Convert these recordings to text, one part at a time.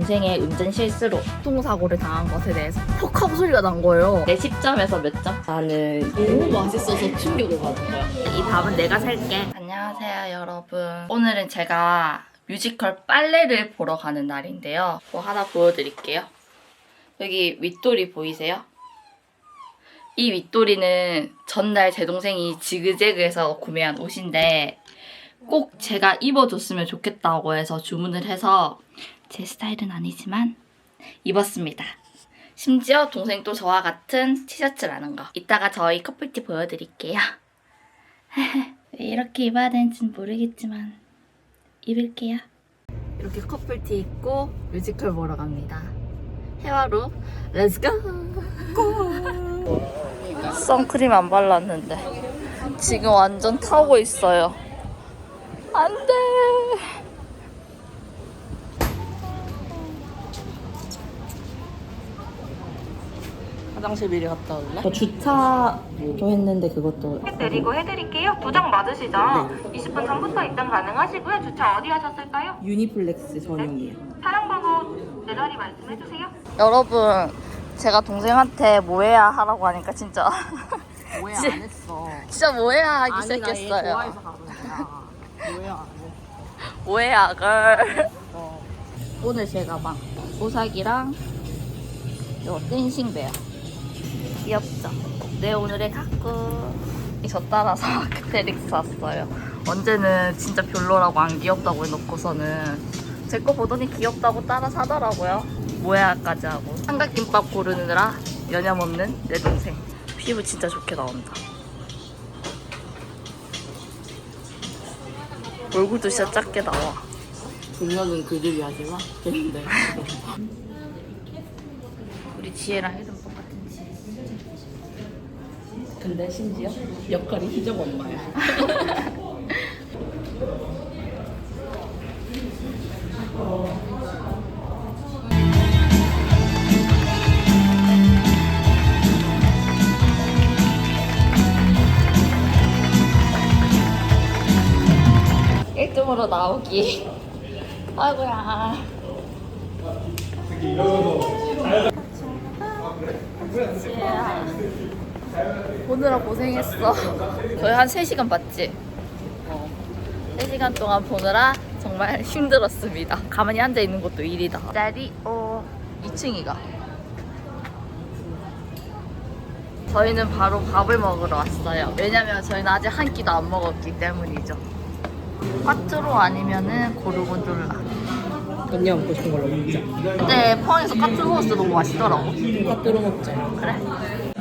동생의 운전 실수로 교통사고를 당한 것에 대해서 퍽 하고 소리가 난 거예요. 내 10점에서 몇 점? 나는 너무 맛있어서 충격을 받은 거야. 이 밥은 내가 살게. 안녕하세요, 여러분. 오늘은 제가 뮤지컬 빨래를 보러 가는 날인데요. 뭐 하나 보여드릴게요. 여기 윗돌이 보이세요? 이 윗돌이는 전날 제 동생이 지그재그에서 구매한 옷인데 꼭 제가 입어줬으면 좋겠다고 해서 주문을 해서 제 스타일은 아니지만 입었습니다. 심지어 동생도 저와 같은 티셔츠라는 거. 이따가 저희 커플티 보여드릴게요. 왜 이렇게 입어야 되는지는 모르겠지만 입을게요. 이렇게 커플티 입고 뮤지컬 보러 갑니다. 해와로 렛츠고! 선크림 안 발랐는데 지금 완전 타고 있어요. 안 돼. 화장실 미리 갔다 올래? 저 주차도 했는데 그것도 내리고 해드릴게요. 부장 맞으시죠? 20분 전부터 입장 가능하시고요. 주차 어디 하셨을까요? 유니플렉스 전용이에요. 차량 번호 내라리 말씀해주세요. 여러분 제가 동생한테 뭐해야 하라고 하니까 진짜 오해 지- 안 했어. 진짜 뭐해야 하기 아니, 나얘 시작했어요. 좋아해서 가는 거야. 오해 안 했어. 뭐해야 걸. 어. 오늘 제 가방 보사기랑 요 댄싱 베어 귀엽죠? 내 오늘의 가꾸 저 따라서 아크테릭스 샀어요. 언제는 진짜 별로라고 안 귀엽다고 해놓고서는 제 거 보더니 귀엽다고 따라 사더라고요. 모야까지 하고. 삼각김밥 고르느라 여념 없는 내 동생. 피부 진짜 좋게 나온다. 얼굴도 진짜 작게 나와. 분명은 그들이 하지만 근데. 우리 지혜랑 지혜 근데 심지어 역할이 희정 엄마야. 일등으로 나오기. 아이고야. 보느라 고생했어. 거의 한 3시간 봤지? 어. 3시간 동안 보느라 정말 힘들었습니다. 가만히 앉아 있는 것도 일이다. 딸이, 어, 2층이가. 저희는 바로 밥을 먹으러 왔어요. 왜냐면 저희는 아직 한 끼도 안 먹었기 때문이죠. 파트로 아니면은 고르곤졸라. 언니 먹고 싶은 걸로 먹자. 근데 포항에서 카트 먹었을 때 너무 맛있더라고. 팥들어 먹자. 그래?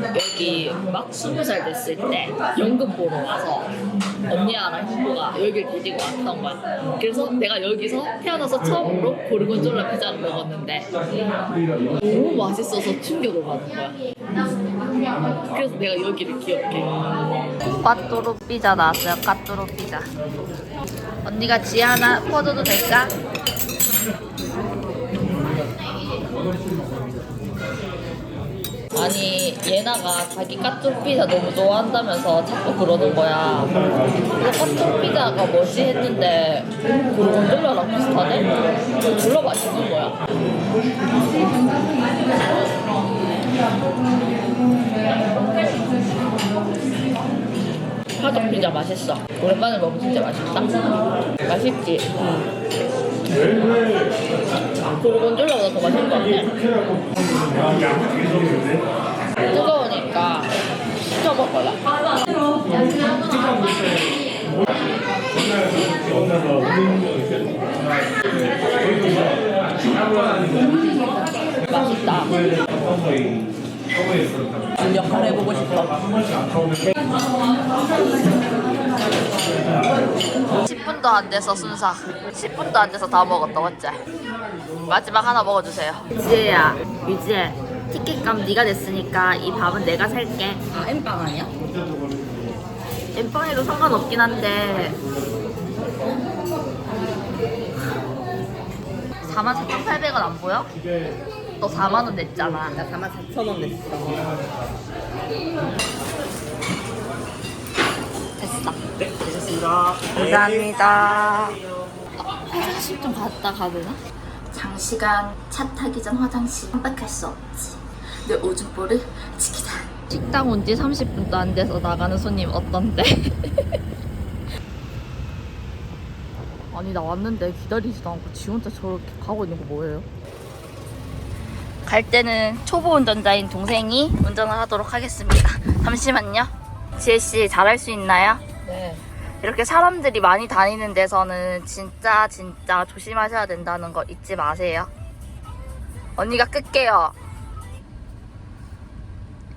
여기 막 스무 살 됐을 때 연극 보러 와서 언니랑 형부가 여기를 데리고 왔던 거야. 그래서 내가 여기서 태어나서 처음으로 고르곤졸라 피자를 먹었는데 너무 맛있어서 충격을 받은 거야. 그래서 내가 여기를 기억해. 까뚜루 피자 나왔어요. 까뚜루 피자. 언니가 지 하나 퍼줘도 될까? 아니 예나가 자기 까투 피자 너무 좋아한다면서 자꾸 그러는 거야. 이거 까투 피자가 뭐지 했는데 고르곤졸라랑 비슷하네? 졸라 맛있는 거야. 화덕 피자 맛있어. 오랜만에 먹으면 진짜 맛있다. 맛있지? 고르곤졸라보다 더 맛있는 것 같아. 뜨거우니까 시켜 먹어라. 맛있다. 준 역할 해보고 싶어. 10분도 안 돼서 순삭. 10분도 안 돼서 다 먹었다, 맞지? 마지막 하나 먹어주세요. 지혜야, 유지혜. 티켓값 네가 냈으니까 이 밥은 내가 살게. 아, 엠빵 아니야? 엠빵이도 상관없긴 한데 44,800원 안 보여? 너 4만원 냈잖아. 나 4만 4천 원 냈어. 네, 되셨습니다. 감사합니다. 화장실 좀 갔다 가되나? 장시간 차 타기 전 화장실 깜빡할 수 없지. 내 오줌볼을 지키자. 식당 온 지 30분도 안 돼서 나가는 손님 어떤데? 아니 나 왔는데 기다리지도 않고 지 혼자 저렇게 가고 있는 거 뭐예요? 갈 때는 초보 운전자인 동생이 운전을 하도록 하겠습니다. 잠시만요. 지혜 씨 잘할 수 있나요? 네. 이렇게 사람들이 많이 다니는 데서는 진짜 진짜 조심하셔야 된다는 거 잊지 마세요. 언니가 끌게요.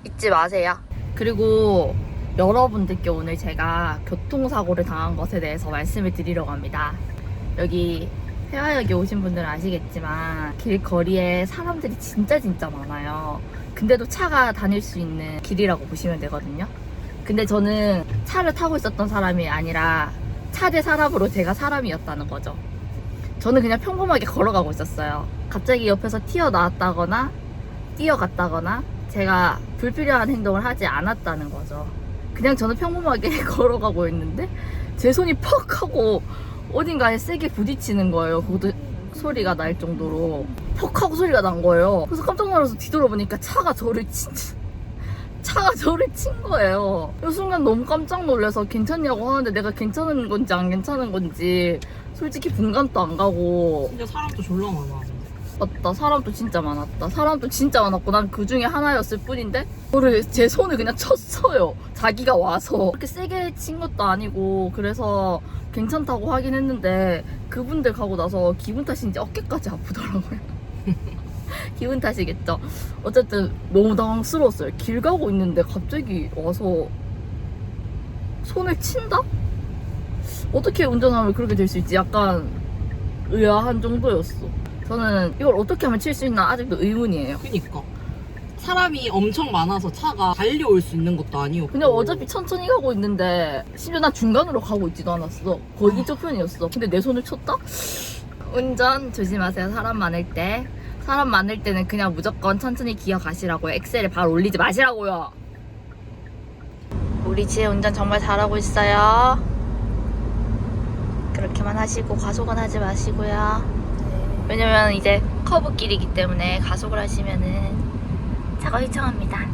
잊지 마세요. 그리고 여러분들께 오늘 제가 교통사고를 당한 것에 대해서 말씀을 드리려고 합니다. 여기 회화역에 오신 분들은 아시겠지만 길거리에 사람들이 진짜 진짜 많아요. 근데도 차가 다닐 수 있는 길이라고 보시면 되거든요. 근데 저는 차를 타고 있었던 사람이 아니라 차 대 사람으로 제가 사람이었다는 거죠. 저는 그냥 평범하게 걸어가고 있었어요. 갑자기 옆에서 튀어나왔다거나 뛰어갔다거나 제가 불필요한 행동을 하지 않았다는 거죠. 그냥 저는 평범하게 걸어가고 있는데 제 손이 퍽 하고 어딘가에 세게 부딪히는 거예요. 그것도 소리가 날 정도로 퍽 하고 소리가 난 거예요. 그래서 깜짝 놀라서 뒤돌아보니까 차가 저를 진짜 차가 저를 친 거예요. 그 순간 너무 깜짝 놀라서 괜찮냐고 하는데 내가 괜찮은 건지 안 괜찮은 건지 솔직히 분간도 안 가고. 진짜 사람도 졸라 많아. 맞다. 사람도 진짜 많았다. 사람도 진짜 많았고 난 그 중에 하나였을 뿐인데 저를 제 손을 그냥 쳤어요. 자기가 와서. 그렇게 세게 친 것도 아니고 그래서 괜찮다고 하긴 했는데 그분들 가고 나서 기분 탓인지 어깨까지 아프더라고요 기분 탓이겠죠 어쨌든 너무 당황스러웠어요 길 가고 있는데 갑자기 와서 손을 친다? 어떻게 운전하면 그렇게 될 수 있지 약간 의아한 정도였어 저는 이걸 어떻게 하면 칠 수 있나 아직도 의문이에요. 그니까. 사람이 엄청 많아서 차가 달려올 수 있는 것도 아니었고. 근데 어차피 천천히 가고 있는데 심지어 난 중간으로 가고 있지도 않았어. 거의 이쪽 편이었어. 근데 내 손을 쳤다? 운전 조심하세요. 사람 많을 때. 사람 많을 때는 그냥 무조건 천천히 기어가시라고요. 엑셀에 발 올리지 마시라고요. 우리 지혜 운전 정말 잘하고 있어요. 그렇게만 하시고 가속은 하지 마시고요. 왜냐면 이제 커브길이기 때문에 가속을 하시면은 차가 휘청합니다.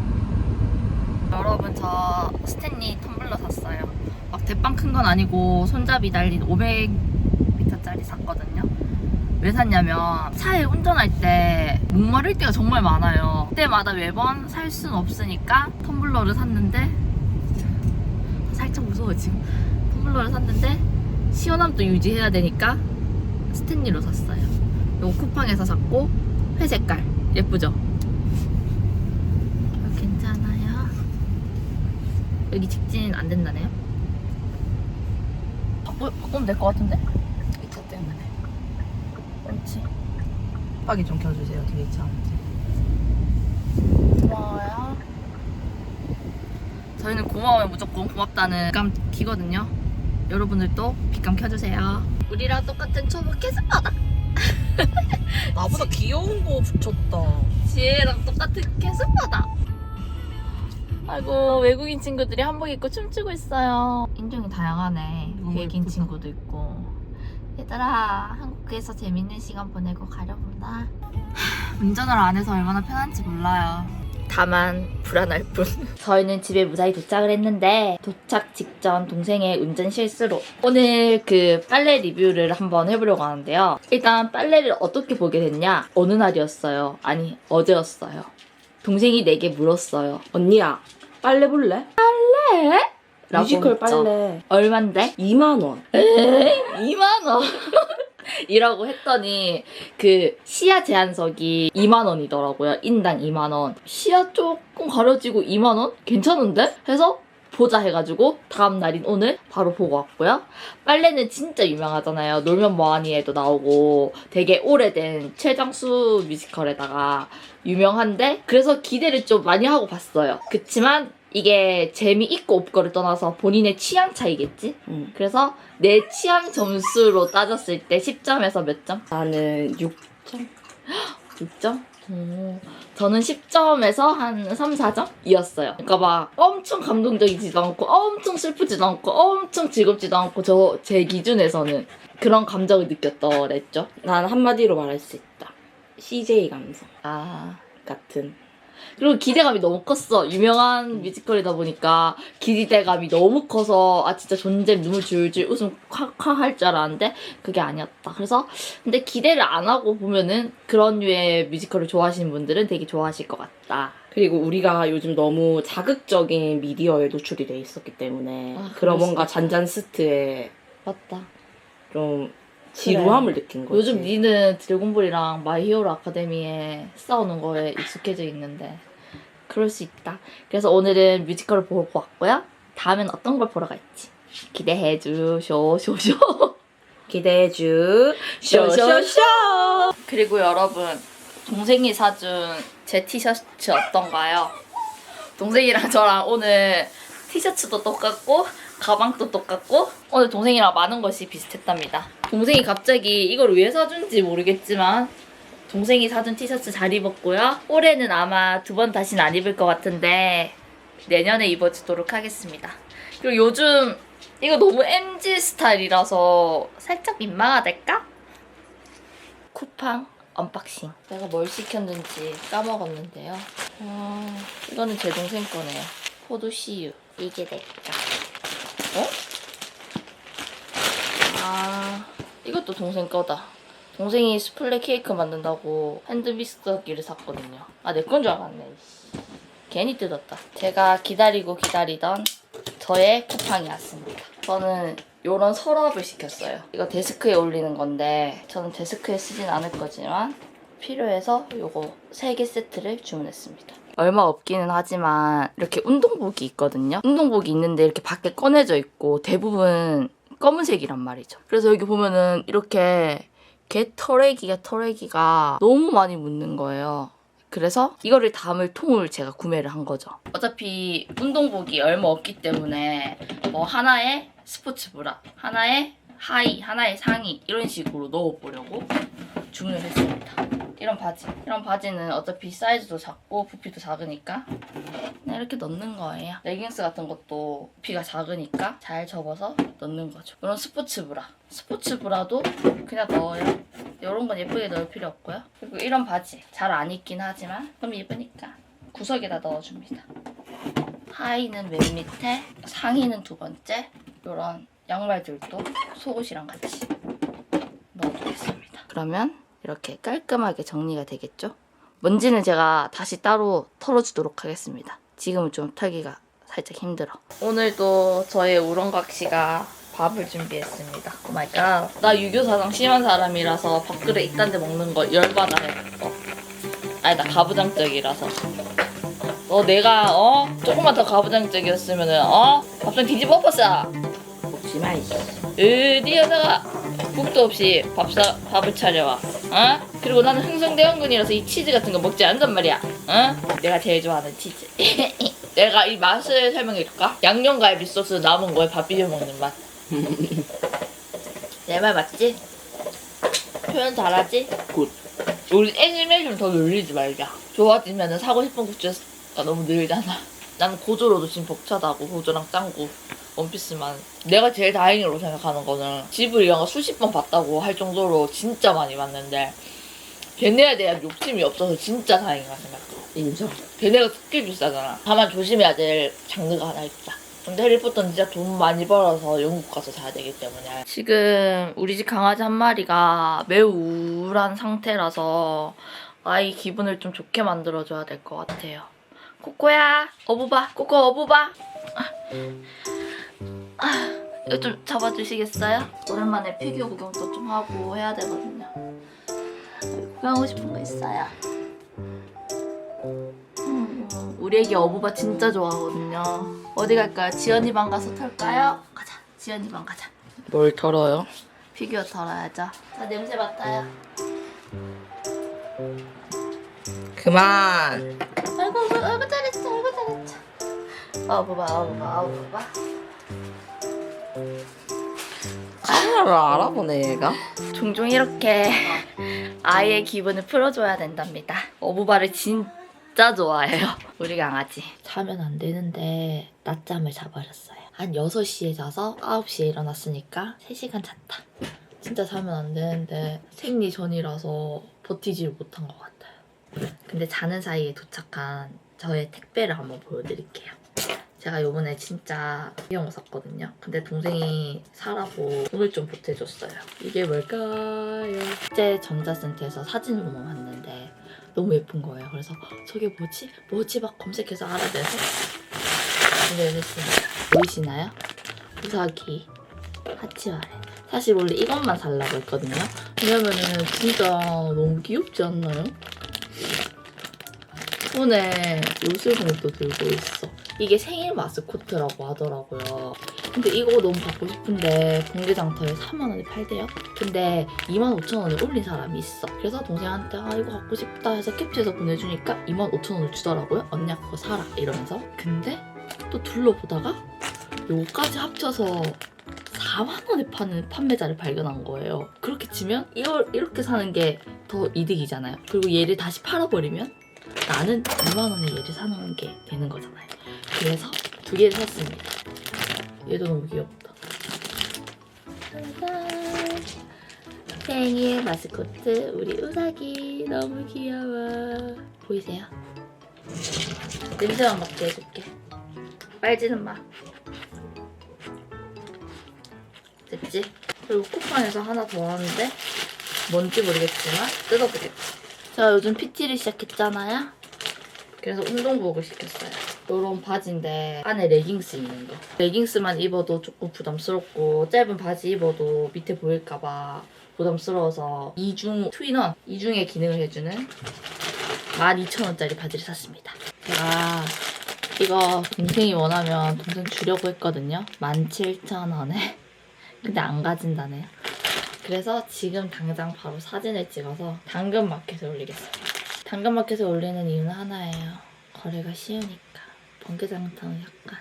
여러분 저 스탠리 텀블러 샀어요. 막 대빵 큰 건 아니고 손잡이 달린 500m짜리 샀거든요. 왜 샀냐면 차에 운전할 때 목마를 때가 정말 많아요. 그때마다 매번 살 수는 없으니까 텀블러를 샀는데 살짝 무서워 지금. 텀블러를 샀는데 시원함도 유지해야 되니까 스탠리로 샀어요. 요거 쿠팡에서 샀고 회 색깔 예쁘죠? 이거 괜찮아요. 여기 직진 안 된다네요? 바꾸, 바꾸면 될 것 같은데? 그렇지. 빡이 좀 켜주세요, 뒤에 차. 고마워요. 저희는 고마워요 무조건 고맙다는 감 기거든요. 여러분들도 빗감 켜주세요. 우리랑 똑같은 초보 캐스파다. 나보다 귀여운 거 붙였다. 지혜랑 똑같은 캐스파다. 아이고 외국인 친구들이 한복 입고 춤추고 있어요. 인종이 다양하네. 예쁘다. 친구도 있고. 얘들아 한국에서 재밌는 시간 보내고 가려구나. 하, 운전을 안 해서 얼마나 편한지 몰라요. 다만 불안할 뿐. 저희는 집에 무사히 도착을 했는데 도착 직전 동생의 운전 실수로 오늘 그 빨래 리뷰를 한번 해보려고 하는데요. 일단 빨래를 어떻게 보게 됐냐? 어느 날이었어요. 아니 어제였어요. 동생이 내게 물었어요. 언니야 빨래 볼래? 빨래? 라고 뮤지컬 했죠. 빨래 얼만데? 2만 원 에이 2만 원. 이라고 했더니 그 시야 제한석이 2만 원이더라고요. 인당 2만 원. 시야 조금 가려지고 2만 원? 괜찮은데? 해서 보자 해가지고 다음 날인 오늘 바로 보고 왔고요. 빨래는 진짜 유명하잖아요. 놀면 뭐하니에도 나오고 되게 오래된 최장수 뮤지컬에다가 유명한데 그래서 기대를 좀 많이 하고 봤어요. 그치만 이게 재미있고 없고를 떠나서 본인의 취향 차이겠지? 응. 그래서 내 취향 점수로 따졌을 때 10점에서 몇 점? 나는 6 6점? 오, 저는 10점에서 한 3, 4점이었어요. 그러니까 막 엄청 감동적이지도 않고 엄청 슬프지도 않고 엄청 즐겁지도 않고 저 제 기준에서는 그런 감정을 느꼈더랬죠. 난 한마디로 말할 수 있다 CJ 감성 아 같은 그리고 기대감이 너무 컸어. 유명한 뮤지컬이다 보니까 기대감이 너무 커서 아 진짜 존재 눈물 줄줄 웃음 콱콱 할 줄 알았는데 그게 아니었다. 그래서 근데 기대를 안 하고 보면은 그런 류의 뮤지컬을 좋아하시는 분들은 되게 좋아하실 것 같다. 그리고 우리가 요즘 너무 자극적인 미디어에 노출이 돼 있었기 때문에 아, 그런 그럴 뭔가 수 잔잔스트에 맞다. 좀 지루함을 느낀 거지 요즘 니는 드래곤볼이랑 마이히어로 아카데미에 싸우는 거에 익숙해져 있는데 그럴 수 있다. 그래서 오늘은 뮤지컬을 보고 왔고요. 다음엔 어떤 걸 보러 갈지 기대해 주쇼쇼쇼. 기대해 주 쇼쇼쇼. 그리고 여러분 동생이 사준 제 티셔츠 어떤가요? 동생이랑 저랑 오늘 티셔츠도 똑같고 가방도 똑같고 오늘 동생이랑 많은 것이 비슷했답니다. 동생이 갑자기 이걸 왜 사준지 모르겠지만 동생이 사준 티셔츠 잘 입었고요. 올해는 아마 두 번 다시는 안 입을 것 같은데 내년에 입어주도록 하겠습니다. 그리고 요즘 이거 너무 MG 스타일이라서 살짝 민망하달까? 쿠팡 언박싱. 내가 뭘 시켰는지 까먹었는데요. 어, 이거는 제 동생 거네요. 포도 CU. 이게 내 거. 어? 아, 이것도 동생 거다. 동생이 스플레 케이크 만든다고 핸드미스터기를 샀거든요. 아, 내 건 줄 알았네. 씨. 괜히 뜯었다. 제가 기다리고 기다리던 저의 쿠팡이 왔습니다. 저는 이런 서랍을 시켰어요. 이거 데스크에 올리는 건데 저는 데스크에 쓰진 않을 거지만 필요해서 요거 3개 세트를 주문했습니다. 얼마 없기는 하지만 이렇게 운동복이 있거든요. 운동복이 있는데 이렇게 밖에 꺼내져 있고 대부분 검은색이란 말이죠. 그래서 여기 보면은 이렇게 개 털애기가 털애기가 너무 많이 묻는 거예요. 그래서 이거를 담을 통을 제가 구매를 한 거죠. 어차피 운동복이 얼마 없기 때문에 뭐 하나에 스포츠 브라, 하나에 하의, 하나에 상의 이런 식으로 넣어보려고 주문을 했습니다. 이런 바지. 이런 바지는 어차피 사이즈도 작고 부피도 작으니까 그냥 이렇게 넣는 거예요. 레깅스 같은 것도 부피가 작으니까 잘 접어서 넣는 거죠. 이런 스포츠 브라. 스포츠 브라도 그냥 넣어요. 이런 건 예쁘게 넣을 필요 없고요. 그리고 이런 바지. 잘 안 입긴 하지만 너무 예쁘니까 구석에다 넣어줍니다. 하의는 맨 밑에, 상의는 두 번째. 이런 양말들도 속옷이랑 같이 넣어두겠습니다. 그러면 이렇게 깔끔하게 정리가 되겠죠? 먼지는 제가 다시 따로 털어주도록 하겠습니다. 지금은 좀 털기가 살짝 힘들어. 오늘도 저의 우렁각 씨가 밥을 준비했습니다. 오 마이 갓. 나 유교 사상 심한 사람이라서 밥그릇 이딴 데 먹는 거 열받아 해. 어. 아니 나 가부장적이라서. 너 내가 어 조금만 더 가부장적이었으면은 어 밥상 뒤집어 엎었어. 먹지 마 이씨 어디 여자가 국도 없이 밥사, 밥을 차려와 어? 그리고 나는 흥성대원군이라서 이 치즈 같은 거 먹지 않단 말이야 어? 내가 제일 좋아하는 치즈 내가 이 맛을 설명해줄까? 양념갈비 소스 남은 거에 밥 비벼 먹는 맛 내 말 맞지? 표현 잘하지? 굿 우리 애니메이션 더 늘리지 말자 좋아지면은 사고 싶은 굿즈가 너무 늘잖아 나는 고조로도 지금 벅차다고 고조랑 짱구 원피스만. 내가 제일 다행이라고 생각하는 거는 집을 거 수십 번 봤다고 할 정도로 진짜 많이 봤는데 걔네에 대한 욕심이 없어서 진짜 다행이라 생각해. 인정. 걔네가 특히 비싸잖아. 다만 조심해야 될 장르가 하나 있다. 근데 해리포터는 진짜 돈 많이 벌어서 영국 가서 사야 되기 때문에. 지금 우리 집 강아지 한 마리가 매우 우울한 상태라서 아이 기분을 좀 좋게 만들어줘야 될 것 같아요. 코코야 어부바 코코 어부바 아, 이거 좀 잡아주시겠어요? 오랜만에 피규어 구경도 좀 하고 해야 되거든요. 구경하고 싶은 거 있어요? 음, 우리 애기 어부바 진짜 좋아하거든요. 어디 갈까요? 지연이 방 가서 털까요? 가자. 지연이 방 가자. 뭘 털어요? 피규어 털어야죠. 자, 냄새 맡아요. 그만 아이고, 아이고, 아이고 잘했어, 아이고 잘했어. 어부바, 어부바, 어부바. 카메라를 알아보네 얘가 종종 이렇게 아이의 기분을 풀어줘야 된답니다. 어부바를 진짜 좋아해요. 우리 강아지. 자면 안 되는데 낮잠을 자버렸어요. 한 6시에 자서 9시에 일어났으니까 3시간 잤다. 진짜 자면 안 되는데 생리 전이라서 버티지를 못한 것 같아요. 근데 자는 사이에 도착한 저의 택배를 한번 보여드릴게요. 제가 요번에 진짜 거 샀거든요. 근데 동생이 사라고 돈을 좀 보태줬어요. 이게 뭘까요? 국제 전자센터에서 사진으로만 봤는데 너무 예쁜 거예요. 그래서 저게 뭐지? 뭐지? 막 검색해서 알아내서 구매했습니다. 보이시나요? 우사기 하치와레. 사실 원래 이것만 살라고 했거든요. 왜냐면은 진짜 너무 귀엽지 않나요? 손에 요술봉도 들고 있어. 이게 생일 마스코트라고 하더라고요. 근데 이거 너무 받고 싶은데 공개장터에 3만원에 팔대요? 근데 25,000원에 올린 사람이 있어. 그래서 동생한테 아 이거 갖고 싶다 해서 캡처해서 보내주니까 25,000원을 주더라고요. 언니야 그거 사라 이러면서. 근데 또 둘러보다가 요거까지 합쳐서 4만 원에 파는 판매자를 발견한 거예요. 그렇게 치면 이걸 이렇게 사는 게 더 이득이잖아요. 그리고 얘를 다시 팔아버리면 나는 2만 원에 얘를 사는 게 되는 거잖아요. 그래서 두 개를 샀습니다. 얘도 너무 귀엽다. 짜잔! 생일 마스코트 우리 우사기 너무 귀여워. 보이세요? 냄새만 맡게 해줄게. 빨지는 마. 됐지? 그리고 쿠팡에서 하나 더 왔는데 뭔지 모르겠지만 뜯어보겠다. 제가 요즘 PT를 시작했잖아요. 그래서 운동복을 시켰어요. 이런 바지인데 안에 레깅스 있는 거. 레깅스만 입어도 조금 부담스럽고 짧은 바지 입어도 밑에 보일까봐 부담스러워서 이중 트윈원 이중의 기능을 해주는 12,000원짜리 바지를 샀습니다. 제가 이거 동생이 원하면 동생 주려고 했거든요. 17,000원에. 근데 안 가진다네요. 그래서 지금 당장 바로 사진을 찍어서 당근마켓에 올리겠습니다. 당근마켓에 올리는 이유는 하나예요. 거래가 쉬우니까. 번개장터는 약간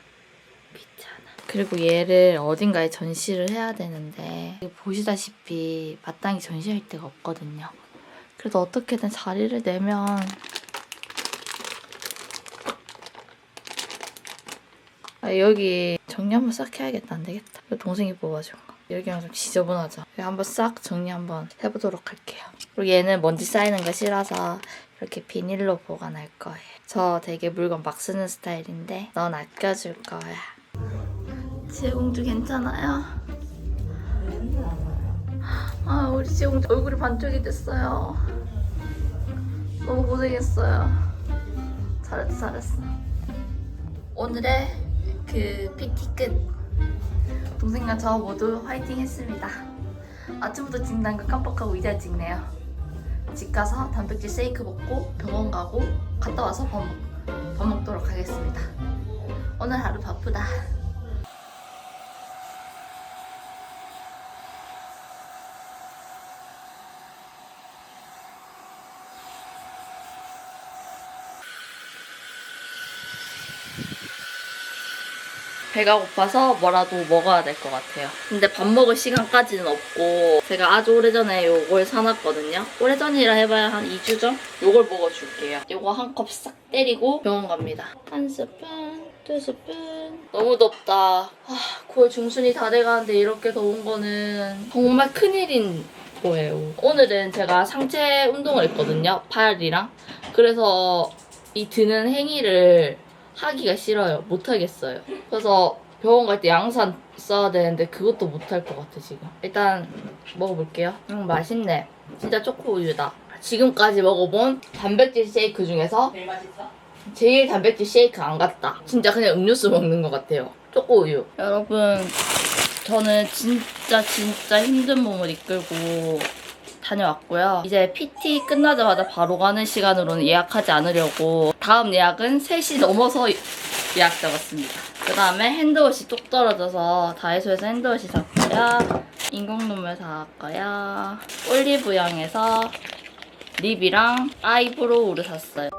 귀찮아. 그리고 얘를 어딘가에 전시를 해야 되는데 보시다시피 마땅히 전시할 데가 없거든요. 그래도 어떻게든 자리를 내면 아, 여기 정리 한번 싹 해야겠다. 안 되겠다. 동생이 뽑아준 거. 여기랑 좀 지저분하죠. 여기 한번 싹 정리 한번 해보도록 할게요. 그리고 얘는 먼지 쌓이는 거 싫어서 이렇게 비닐로 보관할 거예요. 저 되게 물건 막 쓰는 스타일인데 넌 아껴줄 거야. 지혜공주 괜찮아요? 아 우리 지혜공주 얼굴이 반쪽이 됐어요. 너무 고생했어요. 잘했어 잘했어. 오늘의 그 PT 끝. 동생과 저 모두 화이팅 했습니다. 아침부터 찍는 거 깜빡하고 이제 찍네요. 집 가서 단백질 쉐이크 먹고 병원 가고 갔다 와서 밥, 먹, 밥 먹도록 하겠습니다. 오늘 하루 바쁘다. 배가 고파서 뭐라도 먹어야 될 것 같아요. 근데 밥 먹을 시간까지는 없고 제가 아주 오래전에 요걸 사놨거든요. 오래전이라 해봐야 한 2주 전? 요걸 먹어줄게요. 요거 한 컵 싹 때리고 병원 갑니다. 한 스푼, 두 스푼. 너무 덥다. 아, 9월 중순이 다 돼가는데 이렇게 더운 거는 정말 큰일인 거예요. 오늘은 제가 상체 운동을 했거든요. 팔이랑. 그래서 이 드는 행위를 하기가 싫어요. 못 하겠어요. 그래서 병원 갈 때 양산 써야 되는데 그것도 못할 것 같아 지금. 일단 먹어볼게요. 음 맛있네. 진짜 초코 우유다. 지금까지 먹어본 단백질 쉐이크 중에서 제일 맛있어? 제일 단백질 쉐이크 안 같다. 진짜 그냥 음료수 먹는 것 같아요. 초코 우유. 여러분, 저는 진짜 진짜 힘든 몸을 이끌고 다녀왔고요. 이제 PT 끝나자마자 바로 가는 시간으로는 예약하지 않으려고 다음 예약은 3시 넘어서 예약 잡았습니다. 그 다음에 핸드워시 뚝 떨어져서 다이소에서 핸드워시 샀고요. 인공눈물 사왔고요. 올리브영에서 립이랑 아이브로우를 샀어요.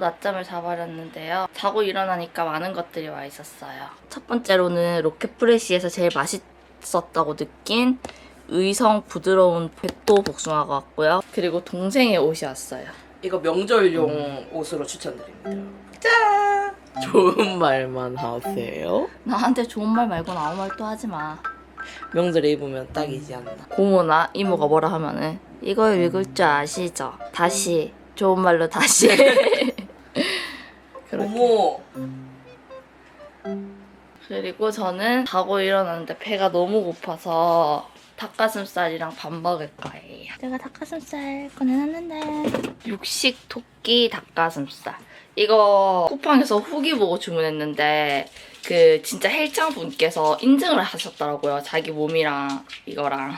낮잠을 자버렸는데요. 자고 일어나니까 많은 것들이 와 있었어요. 첫 번째로는 로켓프레시에서 제일 맛있었다고 느낀 의성 부드러운 백도 복숭아가 왔고요. 그리고 동생의 옷이 왔어요. 이거 명절용 옷으로 추천드립니다. 짠! 좋은 말만 하세요. 나한테 좋은 말 말고는 아무 말도 하지 마. 명절에 입으면 딱이지 않나. 고모나 이모가 뭐라 하면은 이거 읽을 줄 아시죠? 다시 좋은 말로 다시. 어머. 그리고 저는 자고 일어났는데 배가 너무 고파서 닭가슴살이랑 밥 먹을 거예요. 제가 닭가슴살 꺼내놨는데 육식 토끼 닭가슴살. 이거 쿠팡에서 후기 보고 주문했는데 그 진짜 헬창 분께서 인증을 하셨더라고요. 자기 몸이랑 이거랑.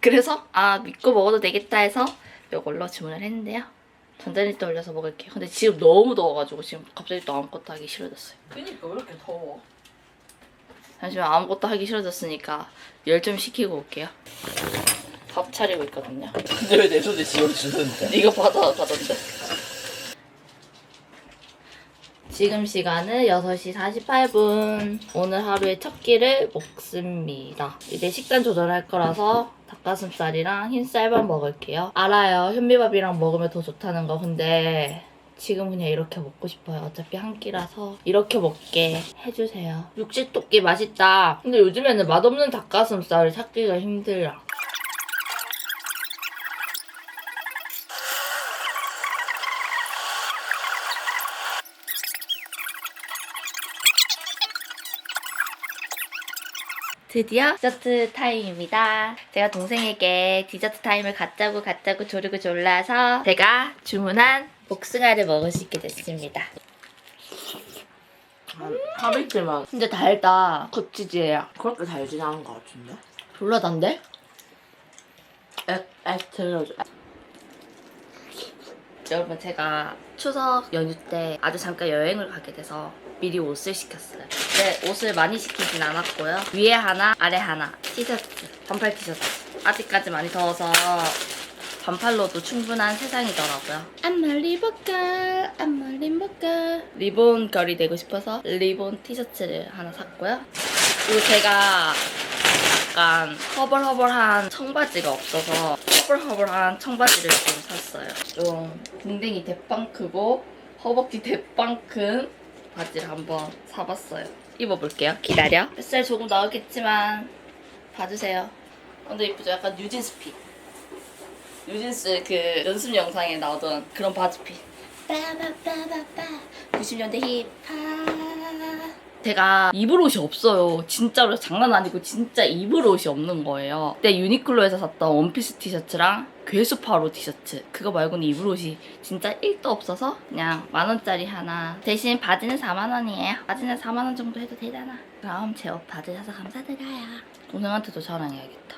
그래서 아 믿고 먹어도 되겠다 해서 이걸로 주문을 했는데요. 전자레인지 올려서 먹을게요. 근데 지금 너무 더워가지고 지금 갑자기 또 아무것도 하기 싫어졌어요. 그니까 왜 이렇게 더워? 잠시만 아무것도 하기 싫어졌으니까 열 좀 식히고 올게요. 밥 차리고 있거든요. 근데 왜 내 손에 지워주는데? 네가 받아 가던데. 지금 시간은 6시 48분. 오늘 하루의 첫 끼를 먹습니다. 이제 식단 조절할 거라서 닭가슴살이랑 흰 쌀밥 먹을게요. 알아요. 현미밥이랑 먹으면 더 좋다는 거. 근데 지금 그냥 이렇게 먹고 싶어요. 어차피 한 끼라서 이렇게 먹게 해주세요. 육식토끼 맛있다. 근데 요즘에는 맛없는 닭가슴살을 찾기가 힘들어. 드디어 디저트 타임입니다. 제가 동생에게 디저트 타임을 갖자고 갖자고 조르고 졸라서 제가 주문한 복숭아를 먹을 수 있게 됐습니다. 하백제만 근데 달다. 겉치지예요. 그렇게 달진 않은 것 같은데? 졸라 단데? 에, 에, 들려줘. 여러분 제가 추석 연휴 때 아주 잠깐 여행을 가게 돼서 미리 옷을 시켰어요. 근데 옷을 많이 시키진 않았고요. 위에 하나, 아래 하나, 티셔츠, 반팔 티셔츠. 아직까지 많이 더워서 반팔로도 충분한 세상이더라고요. 안말 입을까, 안말 입을까. 리본 결이 되고 싶어서 리본 티셔츠를 하나 샀고요. 그리고 제가 약간 허벌허벌한 청바지가 없어서 허벌허벌한 청바지를 좀 샀어요. 좀 댕댕이 대빵 크고 허벅지 대빵 큰 바지를 한번 사봤어요. 입어볼게요. 기다려. 뱃살 조금 나오겠지만 봐주세요. 근데 이쁘죠? 약간 뉴진스 핏. 뉴진스 그 연습 영상에 나오던 그런 바지핏. 빠바바바바 90년대 힙합 제가 입을 옷이 없어요. 진짜로 장난 아니고 진짜 입을 옷이 없는 거예요. 그때 유니클로에서 샀던 원피스 티셔츠랑 괴수파로 티셔츠 그거 말고는 입을 옷이 진짜 1도 없어서 그냥 만 원짜리 하나 대신 바지는 4만 원이에요. 바지는 4만 원 정도 해도 되잖아. 그럼 제 옷 바지 사서 감사드려요. 동생한테도 자랑해야겠다.